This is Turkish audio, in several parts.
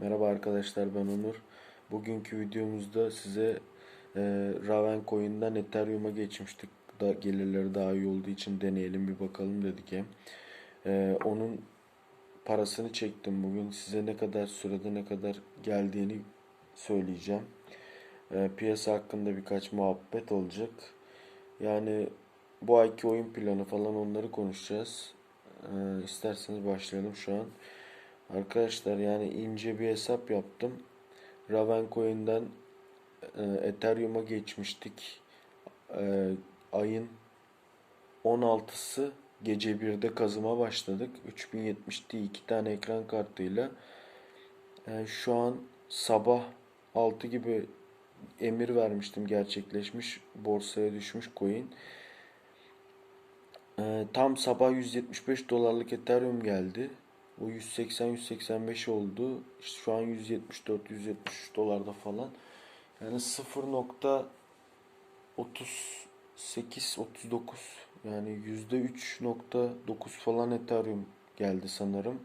Merhaba arkadaşlar ben Onur. Bugünkü videomuzda size e, Raven Coin'den Ethereum'a geçmiştik. Da gelirleri daha iyi olduğu için deneyelim bir bakalım dedik. E, onun parasını çektim bugün. Size ne kadar sürede ne kadar geldiğini söyleyeceğim. E, piyasa hakkında birkaç muhabbet olacak. Yani bu ayki oyun planı falan onları konuşacağız. E, isterseniz başlayalım şu an. Arkadaşlar yani ince bir hesap yaptım. Ravencoin'den e, Ethereum'a geçmiştik. E, ayın 16'sı gece 1'de kazıma başladık. 3070'ti iki tane ekran kartıyla. E, şu an sabah 6 gibi emir vermiştim gerçekleşmiş. Borsaya düşmüş coin. E, tam sabah 175 dolarlık Ethereum geldi. Bu 180-185 oldu. İşte şu an 174-173 dolarda falan. Yani 0.38-39 yani %3.9 falan Ethereum geldi sanırım.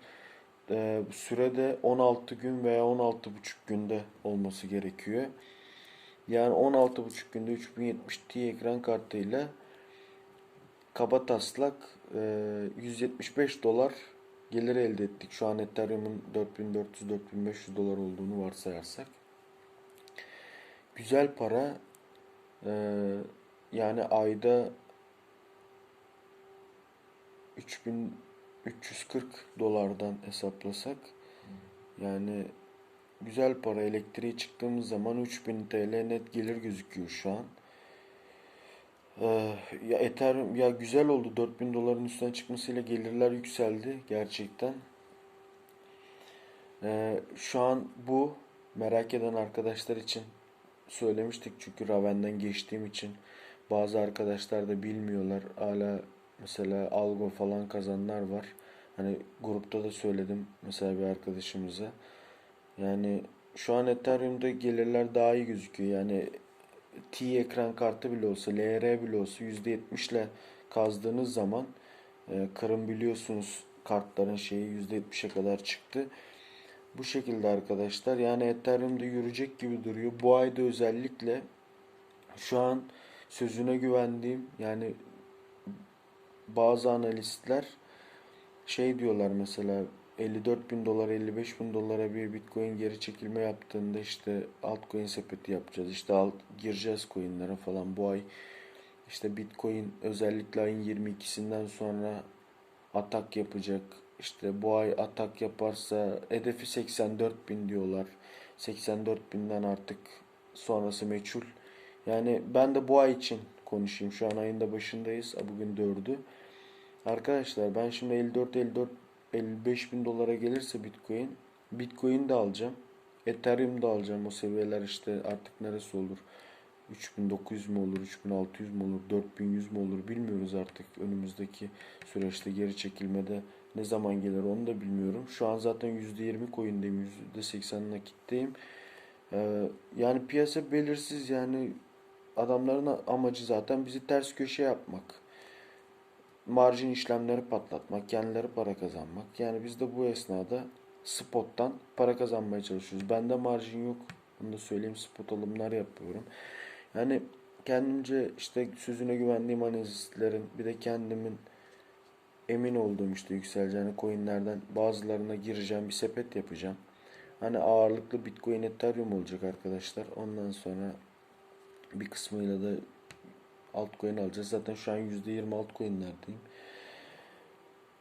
Ee, sürede 16 gün veya 16,5 günde olması gerekiyor. Yani 16,5 günde 3070 Ti ekran kartıyla kaba taslak e, 175 dolar gelir elde ettik. Şu an Ethereum'un 4400-4500 dolar olduğunu varsayarsak. Güzel para. Ee, yani ayda 3340 dolardan hesaplasak yani güzel para elektriği çıktığımız zaman 3000 TL net gelir gözüküyor şu an. Ee, ya Ethereum ya güzel oldu 4000 doların üstüne çıkmasıyla gelirler yükseldi gerçekten. Ee, şu an bu merak eden arkadaşlar için söylemiştik çünkü Raven'den geçtiğim için bazı arkadaşlar da bilmiyorlar. Hala mesela algo falan kazanlar var. Hani grupta da söyledim mesela bir arkadaşımıza. Yani şu an Ethereum'da gelirler daha iyi gözüküyor. Yani T ekran kartı bile olsa, LR bile olsa %70 ile kazdığınız zaman e, Kırım biliyorsunuz kartların şeyi %70'e kadar çıktı. Bu şekilde arkadaşlar. Yani Ethereum'da yürüyecek gibi duruyor. Bu ayda özellikle şu an sözüne güvendiğim yani bazı analistler şey diyorlar mesela 54 bin dolar 55 bin dolara bir bitcoin geri çekilme yaptığında işte altcoin sepeti yapacağız. İşte alt, gireceğiz coinlere falan. Bu ay işte bitcoin özellikle ayın 22'sinden sonra atak yapacak. İşte bu ay atak yaparsa hedefi 84 bin diyorlar. 84 binden artık sonrası meçhul. Yani ben de bu ay için konuşayım. Şu an ayın da başındayız. Bugün 4'ü arkadaşlar ben şimdi 54 54 55 bin dolara gelirse Bitcoin, Bitcoin de alacağım. Ethereum da alacağım. O seviyeler işte artık neresi olur? 3900 mu olur, 3600 mu olur, 4100 mu olur bilmiyoruz artık önümüzdeki süreçte geri çekilmede ne zaman gelir onu da bilmiyorum. Şu an zaten %20 coin'deyim, %80 nakitteyim. Ee, yani piyasa belirsiz yani adamların amacı zaten bizi ters köşe yapmak marjin işlemleri patlatmak, kendileri para kazanmak. Yani biz de bu esnada spottan para kazanmaya çalışıyoruz. Bende marjin yok. Bunu da söyleyeyim. Spot alımlar yapıyorum. Yani kendimce işte sözüne güvendiğim analistlerin bir de kendimin emin olduğum işte yükseleceğini coinlerden bazılarına gireceğim bir sepet yapacağım. Hani ağırlıklı Bitcoin Ethereum olacak arkadaşlar. Ondan sonra bir kısmıyla da altcoin alacağız. Zaten şu an %20 altcoin'lerdeyim.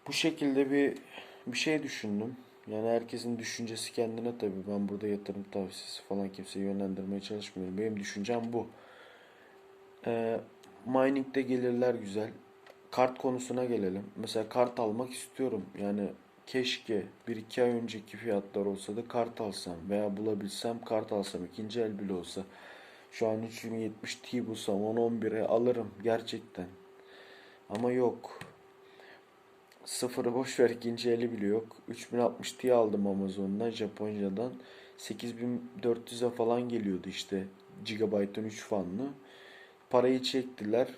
Bu şekilde bir bir şey düşündüm. Yani herkesin düşüncesi kendine tabii. Ben burada yatırım tavsiyesi falan kimseyi yönlendirmeye çalışmıyorum. Benim düşüncem bu. Ee, mining'de gelirler güzel. Kart konusuna gelelim. Mesela kart almak istiyorum. Yani keşke bir iki ay önceki fiyatlar olsa da kart alsam veya bulabilsem kart alsam ikinci el bile olsa şu an 3070 Ti bulsam 10-11'e alırım gerçekten. Ama yok. Sıfırı boş ver ikinci eli bile yok. 3060 Ti aldım Amazon'dan Japonca'dan. 8400'e falan geliyordu işte. Gigabyte'ın 3 fanlı. Parayı çektiler.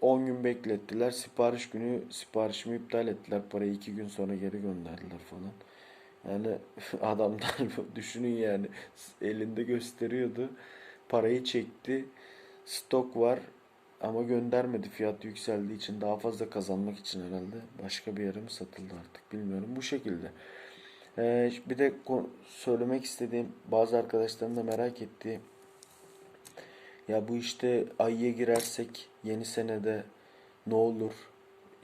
10 gün beklettiler. Sipariş günü siparişimi iptal ettiler. Parayı 2 gün sonra geri gönderdiler falan. Yani adamlar düşünün yani elinde gösteriyordu. Parayı çekti. Stok var ama göndermedi. Fiyat yükseldiği için daha fazla kazanmak için herhalde. Başka bir yere mi satıldı artık bilmiyorum. Bu şekilde. Ee, bir de söylemek istediğim bazı arkadaşlarım da merak ettiği ya bu işte ayıya girersek yeni senede ne olur?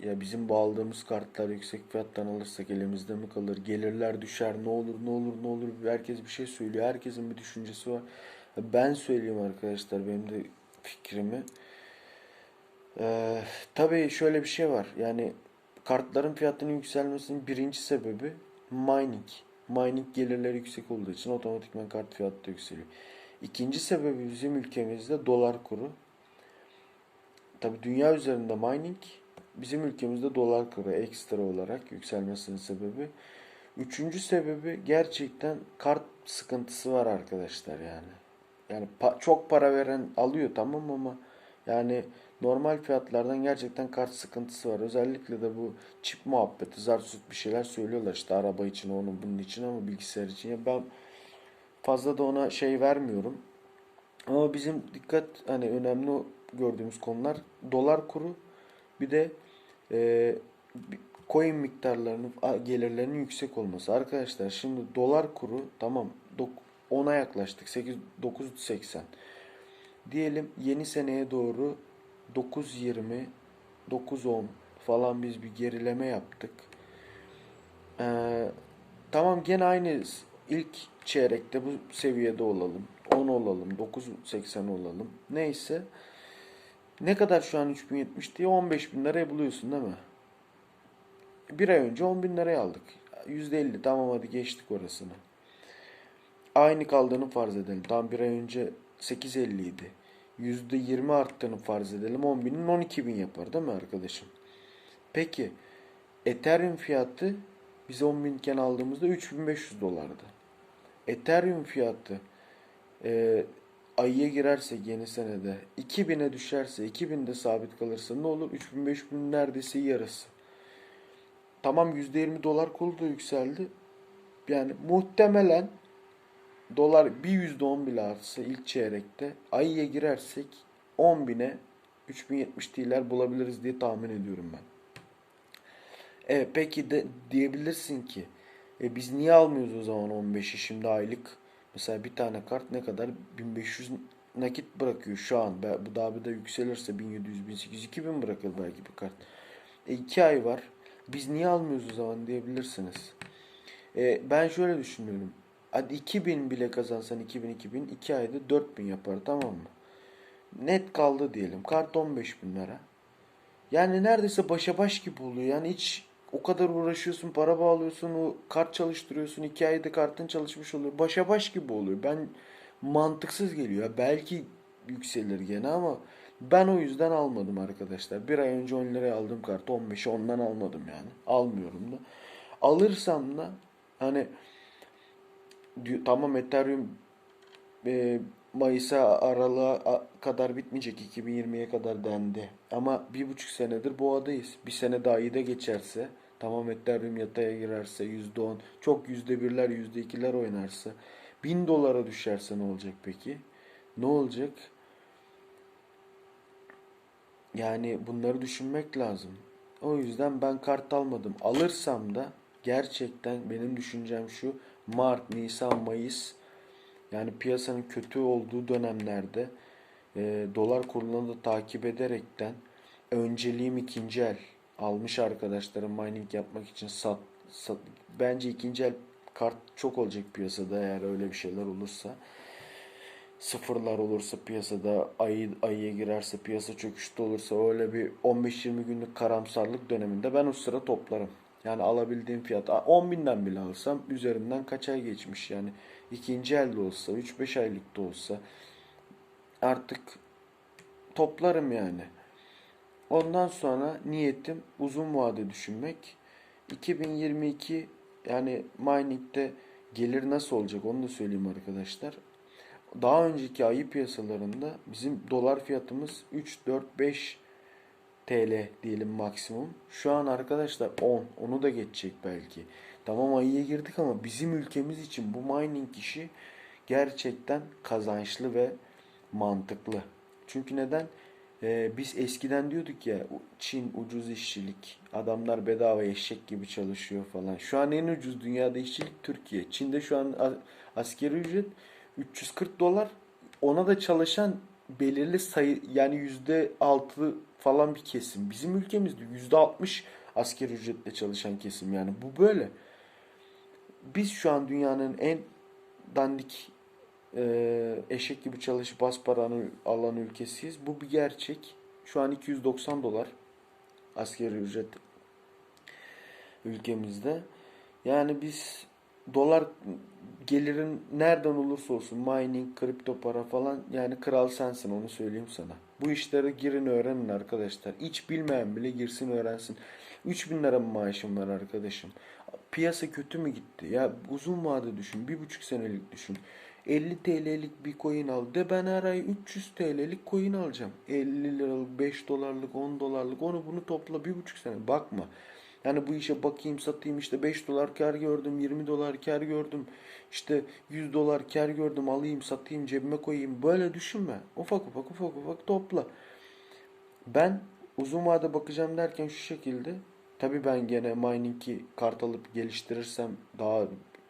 Ya bizim bu aldığımız kartlar yüksek fiyattan alırsak elimizde mi kalır? Gelirler düşer. Ne olur ne olur ne olur? Herkes bir şey söylüyor. Herkesin bir düşüncesi var. Ben söyleyeyim arkadaşlar benim de fikrimi. Ee, tabii şöyle bir şey var. Yani kartların fiyatının yükselmesinin birinci sebebi mining. Mining gelirleri yüksek olduğu için otomatikman kart fiyatı da yükseliyor. İkinci sebebi bizim ülkemizde dolar kuru. Tabii dünya üzerinde mining bizim ülkemizde dolar kuru ekstra olarak yükselmesinin sebebi. Üçüncü sebebi gerçekten kart sıkıntısı var arkadaşlar yani. Yani pa- çok para veren alıyor tamam ama yani normal fiyatlardan gerçekten kart sıkıntısı var. Özellikle de bu çip muhabbeti, zar bir şeyler söylüyorlar işte araba için, onun bunun için ama bilgisayar için. Ya ben fazla da ona şey vermiyorum. Ama bizim dikkat hani önemli gördüğümüz konular dolar kuru bir de e, coin miktarlarının gelirlerinin yüksek olması. Arkadaşlar şimdi dolar kuru tamam 10'a yaklaştık. 8 9.80. Diyelim yeni seneye doğru 9.20 9.10 falan biz bir gerileme yaptık. Ee, tamam gene aynı ilk çeyrekte bu seviyede olalım. 10 olalım, 9.80 olalım. Neyse. Ne kadar şu an 3070 diye 15 bin liraya buluyorsun değil mi? Bir ay önce 10 bin liraya aldık. %50 tamam hadi geçtik orasını. Aynı kaldığını farz edelim. Tam bir ay önce 8.50 idi. %20 arttığını farz edelim. 10 binin 12 bin yapar değil mi arkadaşım? Peki Ethereum fiyatı biz 10 binken aldığımızda 3500 dolardı. Ethereum fiyatı e, ayıya girerse yeni senede 2000'e düşerse 2000'de sabit kalırsa ne olur? 3000 neredeyse yarısı. Tamam %20 dolar kuru da yükseldi. Yani muhtemelen dolar bir %10 bile artsa ilk çeyrekte ayıya girersek 10 bine 3070 değiller bulabiliriz diye tahmin ediyorum ben. Evet peki de diyebilirsin ki e, biz niye almıyoruz o zaman 15'i şimdi aylık mesela bir tane kart ne kadar 1500 nakit bırakıyor şu an bu daha bir de yükselirse 1700 1800 2000 bırakır belki bir kart. E, iki ay var biz niye almıyoruz o zaman diyebilirsiniz. E, ben şöyle düşünüyorum. Hadi 2000 bile kazansan 2000 2000 2 ayda 4000 yapar tamam mı? Net kaldı diyelim. Kart 15 bin lira. Yani neredeyse başa baş gibi oluyor. Yani hiç o kadar uğraşıyorsun, para bağlıyorsun, o kart çalıştırıyorsun. iki ayda kartın çalışmış oluyor. Başa baş gibi oluyor. Ben mantıksız geliyor. Belki yükselir gene ama ben o yüzden almadım arkadaşlar. Bir ay önce 10 liraya aldığım kartı 15'i ondan almadım yani. Almıyorum da. Alırsam da hani tamam Ethereum e, Mayıs'a aralığa kadar bitmeyecek 2020'ye kadar dendi. Ama bir buçuk senedir boğadayız. Bir sene daha iyi de geçerse tamam Ethereum yataya girerse %10 çok yüzde birler yüzde ikiler oynarsa bin dolara düşerse ne olacak peki? Ne olacak? Yani bunları düşünmek lazım. O yüzden ben kart almadım. Alırsam da gerçekten benim düşüncem şu Mart, Nisan, Mayıs yani piyasanın kötü olduğu dönemlerde e, dolar kurunu da takip ederekten önceliğim ikinci el almış arkadaşlarım mining yapmak için sat, sat bence ikinci el kart çok olacak piyasada eğer öyle bir şeyler olursa sıfırlar olursa piyasada ayı ayıya girerse piyasa çöküşte olursa öyle bir 15-20 günlük karamsarlık döneminde ben o sıra toplarım. Yani alabildiğim fiyat 10 binden bile alsam üzerinden kaç ay geçmiş yani ikinci elde olsa 3-5 aylık da olsa artık toplarım yani. Ondan sonra niyetim uzun vade düşünmek. 2022 yani mining'de gelir nasıl olacak onu da söyleyeyim arkadaşlar. Daha önceki ayı piyasalarında bizim dolar fiyatımız 3, 4, 5 TL diyelim maksimum. Şu an arkadaşlar 10, onu da geçecek belki. Tamam ayıya girdik ama bizim ülkemiz için bu mining işi gerçekten kazançlı ve mantıklı. Çünkü neden? Ee, biz eskiden diyorduk ya Çin ucuz işçilik, adamlar bedava eşek gibi çalışıyor falan. Şu an en ucuz dünyada işçilik Türkiye. Çin'de şu an askeri ücret 340 dolar. Ona da çalışan belirli sayı yani yüzde altı falan bir kesim. Bizim ülkemizde yüzde altmış askeri ücretle çalışan kesim yani bu böyle. Biz şu an dünyanın en dandik e, eşek gibi çalışıp az paranı alan ülkesiyiz. Bu bir gerçek. Şu an 290 dolar askeri ücret ülkemizde. Yani biz dolar gelirin nereden olursa olsun mining, kripto para falan yani kral sensin onu söyleyeyim sana. Bu işlere girin öğrenin arkadaşlar. Hiç bilmeyen bile girsin öğrensin. 3000 lira maaşım var arkadaşım? Piyasa kötü mü gitti? Ya uzun vade düşün. Bir buçuk senelik düşün. 50 TL'lik bir coin al. De ben her ay 300 TL'lik coin alacağım. 50 liralık, 5 dolarlık, 10 dolarlık onu bunu topla bir buçuk sene. Bakma. Yani bu işe bakayım satayım işte 5 dolar kar gördüm, 20 dolar kar gördüm. işte 100 dolar kar gördüm alayım satayım cebime koyayım. Böyle düşünme. Ufak ufak ufak ufak topla. Ben uzun vade bakacağım derken şu şekilde. Tabii ben gene mining'i kart alıp geliştirirsem daha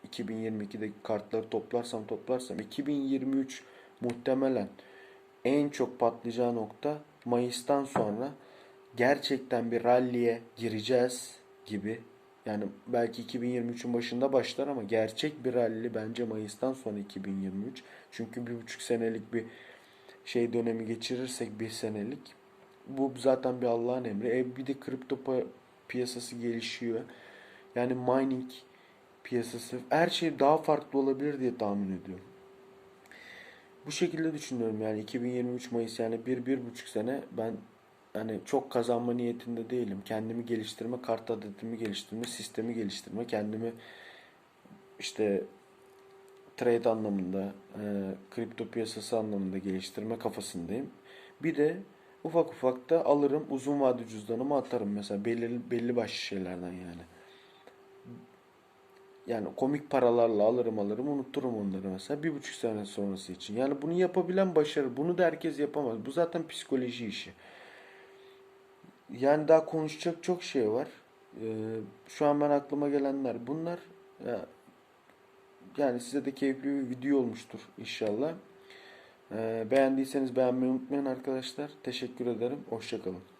2022'de kartları toplarsam toplarsam 2023 muhtemelen en çok patlayacağı nokta Mayıs'tan sonra gerçekten bir rally'e gireceğiz gibi. Yani belki 2023'ün başında başlar ama gerçek bir rally bence Mayıs'tan sonra 2023. Çünkü bir buçuk senelik bir şey dönemi geçirirsek bir senelik bu zaten bir Allah'ın emri. E bir de kripto piyasası gelişiyor. Yani mining piyasası her şey daha farklı olabilir diye tahmin ediyorum. Bu şekilde düşünüyorum yani 2023 Mayıs yani bir, bir buçuk sene ben hani çok kazanma niyetinde değilim. Kendimi geliştirme, kart adetimi geliştirme, sistemi geliştirme, kendimi işte trade anlamında, e, kripto piyasası anlamında geliştirme kafasındayım. Bir de ufak ufak da alırım uzun vade cüzdanıma atarım mesela belli belli başlı şeylerden yani. Yani komik paralarla alırım alırım unuturum onları mesela bir buçuk sene sonrası için. Yani bunu yapabilen başarı. Bunu da herkes yapamaz. Bu zaten psikoloji işi. Yani daha konuşacak çok şey var. Ee, şu an ben aklıma gelenler bunlar. Ya, yani size de keyifli bir video olmuştur inşallah. Ee, beğendiyseniz beğenmeyi unutmayın arkadaşlar. Teşekkür ederim. Hoşçakalın.